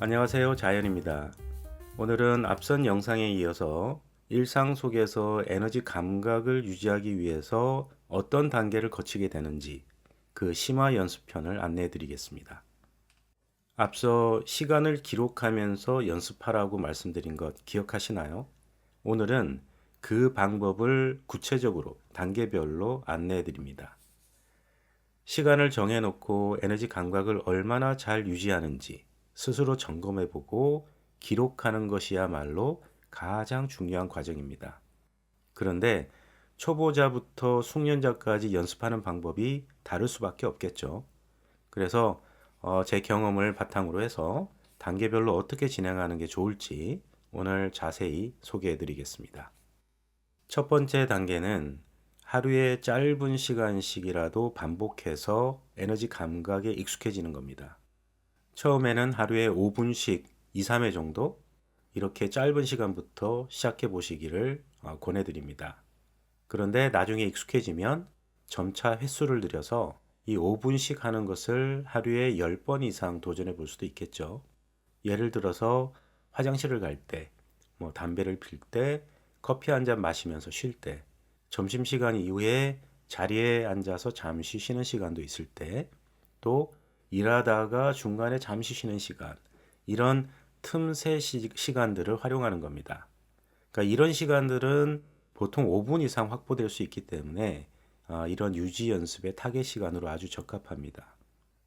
안녕하세요. 자연입니다. 오늘은 앞선 영상에 이어서 일상 속에서 에너지 감각을 유지하기 위해서 어떤 단계를 거치게 되는지 그 심화 연습편을 안내해 드리겠습니다. 앞서 시간을 기록하면서 연습하라고 말씀드린 것 기억하시나요? 오늘은 그 방법을 구체적으로 단계별로 안내해 드립니다. 시간을 정해놓고 에너지 감각을 얼마나 잘 유지하는지 스스로 점검해 보고 기록하는 것이야말로 가장 중요한 과정입니다. 그런데 초보자부터 숙련자까지 연습하는 방법이 다를 수밖에 없겠죠. 그래서 어, 제 경험을 바탕으로 해서 단계별로 어떻게 진행하는 게 좋을지 오늘 자세히 소개해 드리겠습니다. 첫 번째 단계는 하루에 짧은 시간씩이라도 반복해서 에너지 감각에 익숙해지는 겁니다. 처음에는 하루에 5분씩 2, 3회 정도 이렇게 짧은 시간부터 시작해 보시기를 어, 권해드립니다. 그런데 나중에 익숙해지면 점차 횟수를 늘려서 이 5분씩 하는 것을 하루에 10번 이상 도전해 볼 수도 있겠죠. 예를 들어서 화장실을 갈 때, 뭐 담배를 필 때, 커피 한 잔 마시면서 쉴 때, 점심시간 이후에 자리에 앉아서 잠시 쉬는 시간도 있을 때, 또 일하다가 중간에 잠시 쉬는 시간, 이런 틈새 시 간들을 활용하는 겁니다. 그러니까 이런 시간들은 보통 5분 이상 확보될 수 있기 때문에 아, 이런 유지 연습의 타겟 시간으로 아주 적합합니다.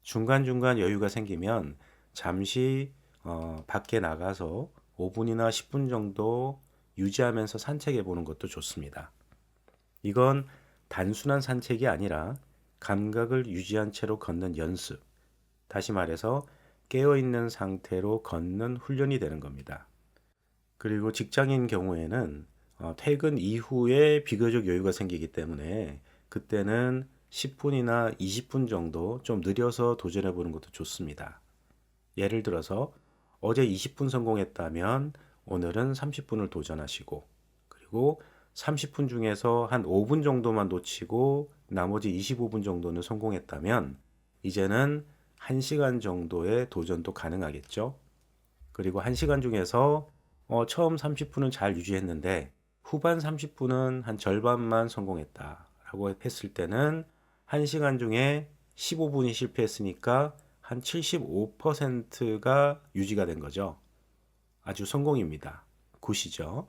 중간중간 여유가 생기면 잠시 어, 밖에 나가서 5분이나 10분 정도 유지하면서 산책해 보는 것도 좋습니다. 이건 단순한 산책이 아니라 감각을 유지한 채로 걷는 연습, 다시 말해서 깨어있는 상태로 걷는 훈련이 되는 겁니다. 그리고 직장인 경우에는 어, 퇴근 이후에 비교적 여유가 생기기 때문에 그때는 10분이나 20분 정도 좀 느려서 도전해 보는 것도 좋습니다. 예를 들어서 어제 20분 성공했다면 오늘은 30분을 도전하시고 그리고 30분 중에서 한 5분 정도만 놓치고 나머지 25분 정도는 성공했다면 이제는 1시간 정도의 도전도 가능하겠죠. 그리고 1시간 중에서 어, 처음 30분은 잘 유지했는데 후반 30분은 한 절반만 성공했다라고 했을 때는 1시간 중에 15분이 실패했으니까 한 75%가 유지가 된 거죠. 아주 성공입니다. 굿이죠.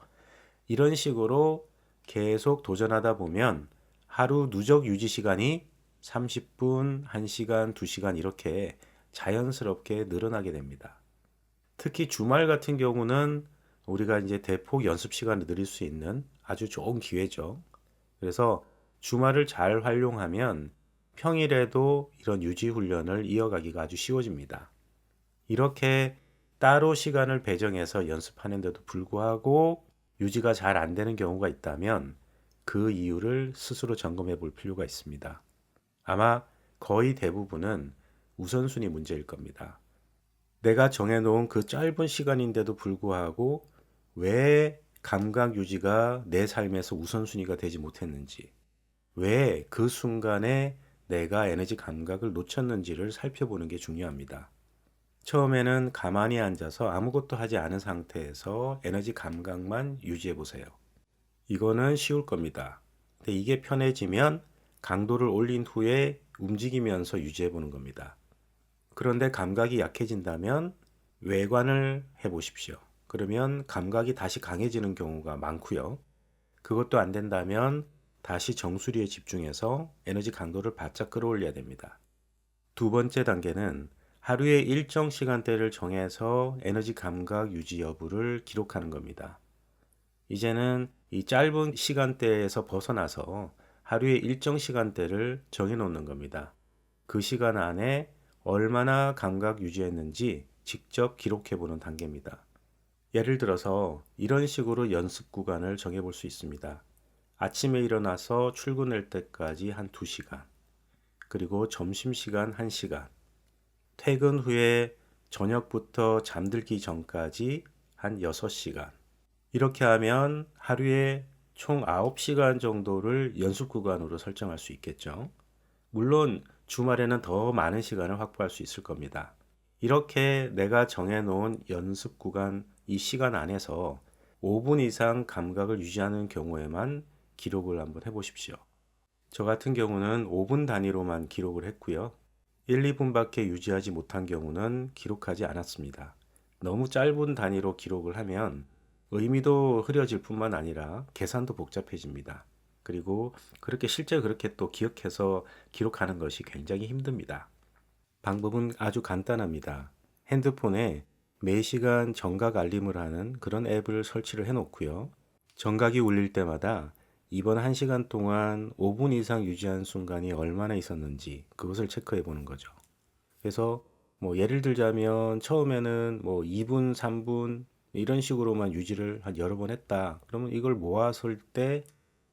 이런 식으로 계속 도전하다 보면 하루 누적 유지 시간이 30분, 1시간, 2시간 이렇게 자연스럽게 늘어나게 됩니다. 특히 주말 같은 경우는 우리가 이제 대폭 연습 시간을 늘릴 수 있는 아주 좋은 기회죠. 그래서 주말을 잘 활용하면 평일에도 이런 유지 훈련을 이어가기가 아주 쉬워집니다. 이렇게 따로 시간을 배정해서 연습하는데도 불구하고 유지가 잘 안 되는 경우가 있다면 그 이유를 스스로 점검해 볼 필요가 있습니다. 아마 거의 대부분은 우선순위 문제일 겁니다. 내가 정해놓은 그 짧은 시간인데도 불구하고 왜 감각 유지가 내 삶에서 우선순위가 되지 못했는지, 왜 그 순간에 내가 에너지 감각을 놓쳤는지를 살펴보는 게 중요합니다. 처음에는 가만히 앉아서 아무것도 하지 않은 상태에서 에너지 감각만 유지해 보세요. 이거는 쉬울 겁니다. 근데 이게 편해지면 강도를 올린 후에 움직이면서 유지해 보는 겁니다. 그런데 감각이 약해진다면 외관을 해 보십시오. 그러면 감각이 다시 강해지는 경우가 많고요. 그것도 안 된다면 다시 정수리에 집중해서 에너지 강도를 바짝 끌어올려야 됩니다. 두 번째 단계는 하루에 일정 시간대를 정해서 에너지 감각 유지 여부를 기록하는 겁니다. 이제는 이 짧은 시간대에서 벗어나서 하루의 일정 시간대를 정해놓는 겁니다. 그 시간 안에 얼마나 감각 유지했는지 직접 기록해 보는 단계입니다. 예를 들어서 이런 식으로 연습 구간을 정해 볼 수 있습니다. 아침에 일어나서 출근할 때까지 한 2시간, 그리고 점심시간 1시간, 퇴근 후에 저녁부터 잠들기 전까지 한 6시간. 이렇게 하면 하루에 총 9시간 정도를 연습 구간으로 설정할 수 있겠죠. 물론 주말에는 더 많은 시간을 확보할 수 있을 겁니다. 이렇게 내가 정해놓은 연습 구간 이 시간 안에서 5분 이상 감각을 유지하는 경우에만 기록을 한번 해보십시오. 저 같은 경우는 5분 단위로만 기록을 했고요. 1, 2분밖에 유지하지 못한 경우는 기록하지 않았습니다. 너무 짧은 단위로 기록을 하면 의미도 흐려질 뿐만 아니라 계산도 복잡해집니다. 그리고 그렇게 실제 그렇게 또 기억해서 기록하는 것이 굉장히 힘듭니다. 방법은 아주 간단합니다. 핸드폰에 매시간 정각 알림을 하는 그런 앱을 설치를 해 놓고요. 정각이 울릴 때마다 이번 1시간 동안 5분 이상 유지한 순간이 얼마나 있었는지 그것을 체크해 보는 거죠. 그래서 뭐 예를 들자면 처음에는 뭐 2분, 3분 이런 식으로만 유지를 한 여러 번 했다. 그러면 이걸 모았을 때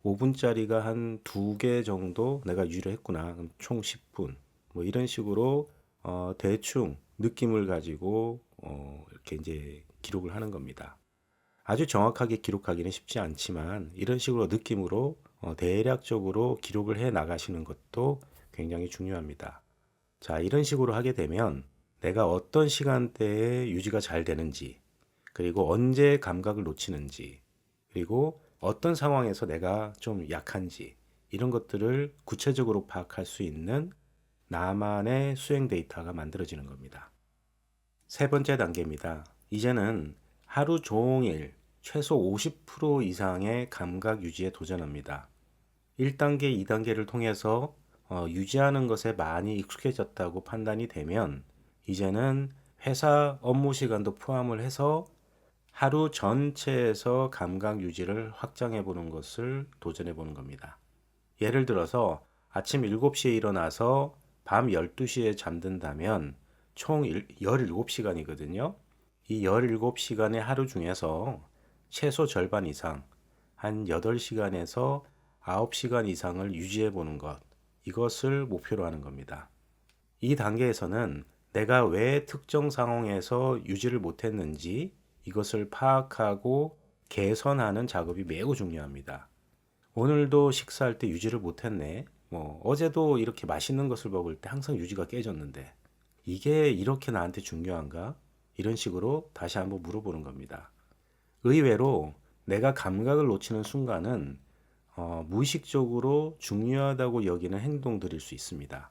5분짜리가 한 두 개 정도 내가 유지를 했구나. 그럼 총 10분. 뭐 이런 식으로 어 대충 느낌을 가지고 어 이렇게 이제 기록을 하는 겁니다. 아주 정확하게 기록하기는 쉽지 않지만 이런 식으로 느낌으로 어 대략적으로 기록을 해 나가시는 것도 굉장히 중요합니다. 자, 이런 식으로 하게 되면 내가 어떤 시간대에 유지가 잘 되는지, 그리고 언제 감각을 놓치는지, 그리고 어떤 상황에서 내가 좀 약한지, 이런 것들을 구체적으로 파악할 수 있는 나만의 수행 데이터가 만들어지는 겁니다. 세 번째 단계입니다. 이제는 하루 종일 최소 50% 이상의 감각 유지에 도전합니다. 1단계, 2단계를 통해서 어, 유지하는 것에 많이 익숙해졌다고 판단이 되면 이제는 회사 업무 시간도 포함을 해서 하루 전체에서 감각 유지를 확장해 보는 것을 도전해 보는 겁니다. 예를 들어서 아침 7시에 일어나서 밤 12시에 잠든다면 총 17시간이거든요. 이 17시간의 하루 중에서 최소 절반 이상, 한 8시간에서 9시간 이상을 유지해 보는 것, 이것을 목표로 하는 겁니다. 이 단계에서는 내가 왜 특정 상황에서 유지를 못했는지 이것을 파악하고 개선하는 작업이 매우 중요합니다. 오늘도 식사할 때 유지를 못했네. 뭐, 어제도 이렇게 맛있는 것을 먹을 때 항상 유지가 깨졌는데, 이게 이렇게 나한테 중요한가? 이런 식으로 다시 한번 물어보는 겁니다. 의외로 내가 감각을 놓치는 순간은 어, 무의식적으로 중요하다고 여기는 행동들일 수 있습니다.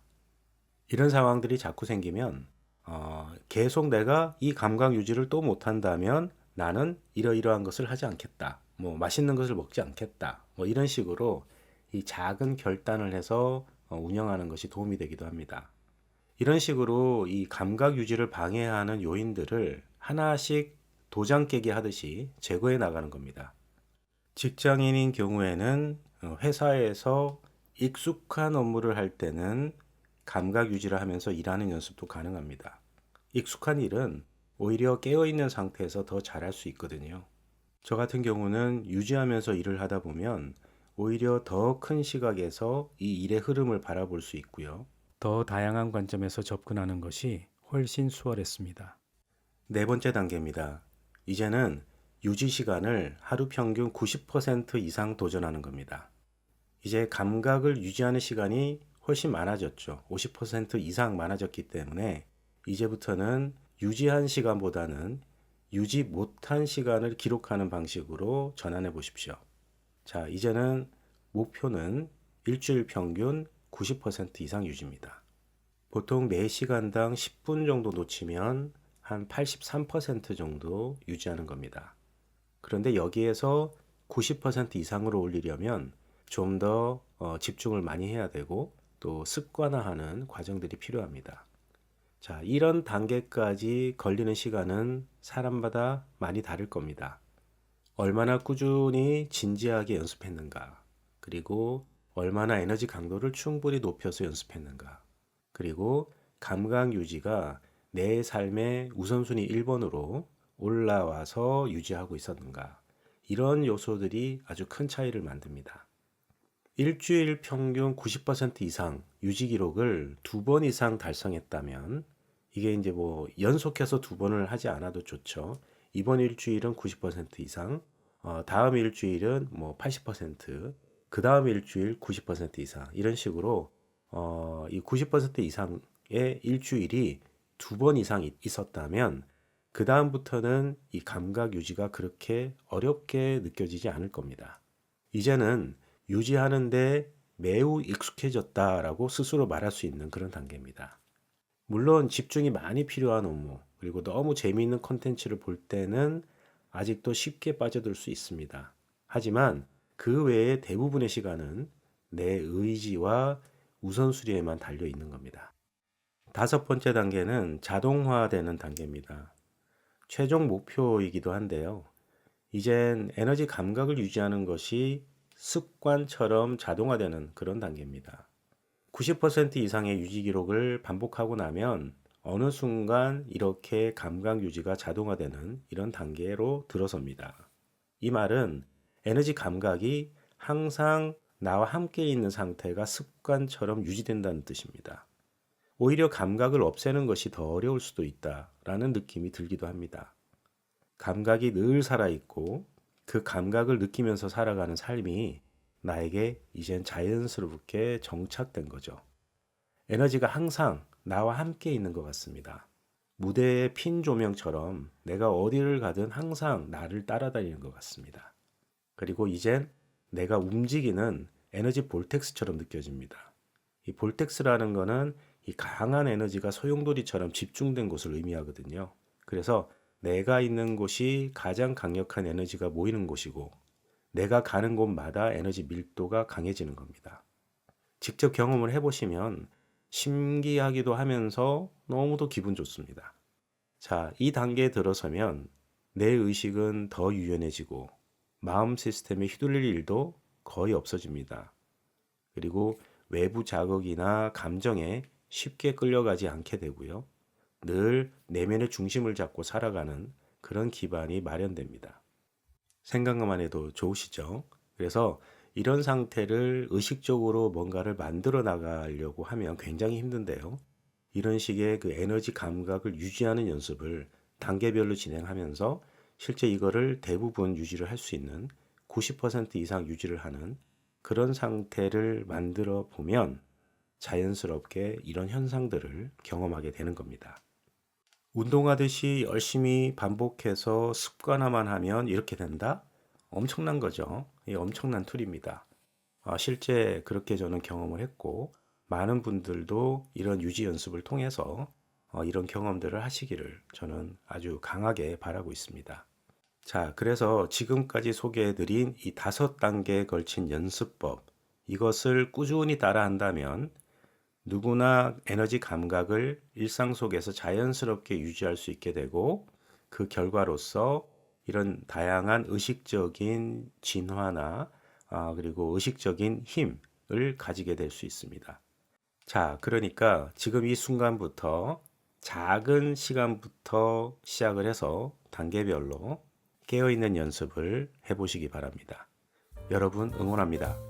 이런 상황들이 자꾸 생기면 어, 계속 내가 이 감각 유지를 또 못한다면 나는 이러이러한 것을 하지 않겠다. 뭐 맛있는 것을 먹지 않겠다. 뭐 이런 식으로 이 작은 결단을 해서 어, 운영하는 것이 도움이 되기도 합니다. 이런 식으로 이 감각 유지를 방해하는 요인들을 하나씩 도장 깨기 하듯이 제거해 나가는 겁니다. 직장인인 경우에는 어, 회사에서 익숙한 업무를 할 때는 감각 유지를 하면서 일하는 연습도 가능합니다. 익숙한 일은 오히려 깨어있는 상태에서 더 잘할 수 있거든요. 저 같은 경우는 유지하면서 일을 하다 보면 오히려 더 큰 시각에서 이 일의 흐름을 바라볼 수 있고요. 더 다양한 관점에서 접근하는 것이 훨씬 수월했습니다. 네 번째 단계입니다. 이제는 유지 시간을 하루 평균 90% 이상 도전하는 겁니다. 이제 감각을 유지하는 시간이 훨씬 많아졌죠. 50% 이상 많아졌기 때문에 이제부터는 유지한 시간보다는 유지 못한 시간을 기록하는 방식으로 전환해 보십시오. 자, 이제는 목표는 일주일 평균 90% 이상 유지입니다. 보통 4시간당 10분 정도 놓치면 한 83% 정도 유지하는 겁니다. 그런데 여기에서 90% 이상으로 올리려면 좀더 어, 집중을 많이 해야 되고 또 습관화하는 과정들이 필요합니다. 자, 이런 단계까지 걸리는 시간은 사람마다 많이 다를 겁니다. 얼마나 꾸준히 진지하게 연습했는가, 그리고 얼마나 에너지 강도를 충분히 높여서 연습했는가, 그리고 감각 유지가 내 삶의 우선순위 1번으로 올라와서 유지하고 있었는가. 이런 요소들이 아주 큰 차이를 만듭니다. 일주일 평균 90% 이상 유지 기록을 두 번 이상 달성했다면 이게 이제 뭐 연속해서 두 번을 하지 않아도 좋죠. 이번 일주일은 90% 이상, 어, 다음 일주일은 뭐 80%, 그 다음 일주일 90% 이상 이런 식으로 어, 이 90% 이상의 일주일이 두 번 이상 있- 있었다면 그 다음부터는 이 감각 유지가 그렇게 어렵게 느껴지지 않을 겁니다. 이제는 유지하는데 매우 익숙해졌다라고 스스로 말할 수 있는 그런 단계입니다. 물론 집중이 많이 필요한 업무, 그리고 너무 재미있는 콘텐츠를 볼 때는 아직도 쉽게 빠져들 수 있습니다. 하지만 그 외의 대부분의 시간은 내 의지와 우선순위에만 달려 있는 겁니다. 다섯 번째 단계는 자동화되는 단계입니다. 최종 목표이기도 한데요. 이젠 에너지 감각을 유지하는 것이 습관처럼 자동화되는 그런 단계입니다. 90% 이상의 유지 기록을 반복하고 나면 어느 순간 이렇게 감각 유지가 자동화되는 이런 단계로 들어섭니다. 이 말은 에너지 감각이 항상 나와 함께 있는 상태가 습관처럼 유지된다는 뜻입니다. 오히려 감각을 없애는 것이 더 어려울 수도 있다라는 느낌이 들기도 합니다. 감각이 늘 살아있고 그 감각을 느끼면서 살아가는 삶이 나에게 이젠 자연스럽게 정착된 거죠. 에너지가 항상 나와 함께 있는 것 같습니다. 무대의 핀 조명처럼 내가 어디를 가든 항상 나를 따라다니는 것 같습니다. 그리고 이젠 내가 움직이는 에너지 볼텍스처럼 느껴집니다. 이 볼텍스라는 거는 이 강한 에너지가 소용돌이처럼 집중된 곳을 의미하거든요. 그래서 내가 있는 곳이 가장 강력한 에너지가 모이는 곳이고 내가 가는 곳마다 에너지 밀도가 강해지는 겁니다. 직접 경험을 해보시면 신기하기도 하면서 너무도 기분 좋습니다. 자, 이 단계에 들어서면 내 의식은 더 유연해지고 마음 시스템에 휘둘릴 일도 거의 없어집니다. 그리고 외부 자극이나 감정에 쉽게 끌려가지 않게 되고요. 늘 내면의 중심을 잡고 살아가는 그런 기반이 마련됩니다. 생각만 해도 좋으시죠? 그래서 이런 상태를 의식적으로 뭔가를 만들어 나가려고 하면 굉장히 힘든데요. 이런 식의 그 에너지 감각을 유지하는 연습을 단계별로 진행하면서 실제 이거를 대부분 유지를 할 수 있는 90% 이상 유지를 하는 그런 상태를 만들어 보면 자연스럽게 이런 현상들을 경험하게 되는 겁니다. 운동하듯이 열심히 반복해서 습관화만 하면 이렇게 된다? 엄청난 거죠. 이 엄청난 툴입니다. 아, 실제 그렇게 저는 경험을 했고, 많은 분들도 이런 유지 연습을 통해서 어, 이런 경험들을 하시기를 저는 아주 강하게 바라고 있습니다. 자, 그래서 지금까지 소개해드린 이 다섯 단계에 걸친 연습법, 이것을 꾸준히 따라한다면 누구나 에너지 감각을 일상 속에서 자연스럽게 유지할 수 있게 되고 그 결과로서 이런 다양한 의식적인 진화나 아, 그리고 의식적인 힘을 가지게 될 수 있습니다. 자, 그러니까 지금 이 순간부터 작은 시간부터 시작을 해서 단계별로 깨어있는 연습을 해보시기 바랍니다. 여러분 응원합니다.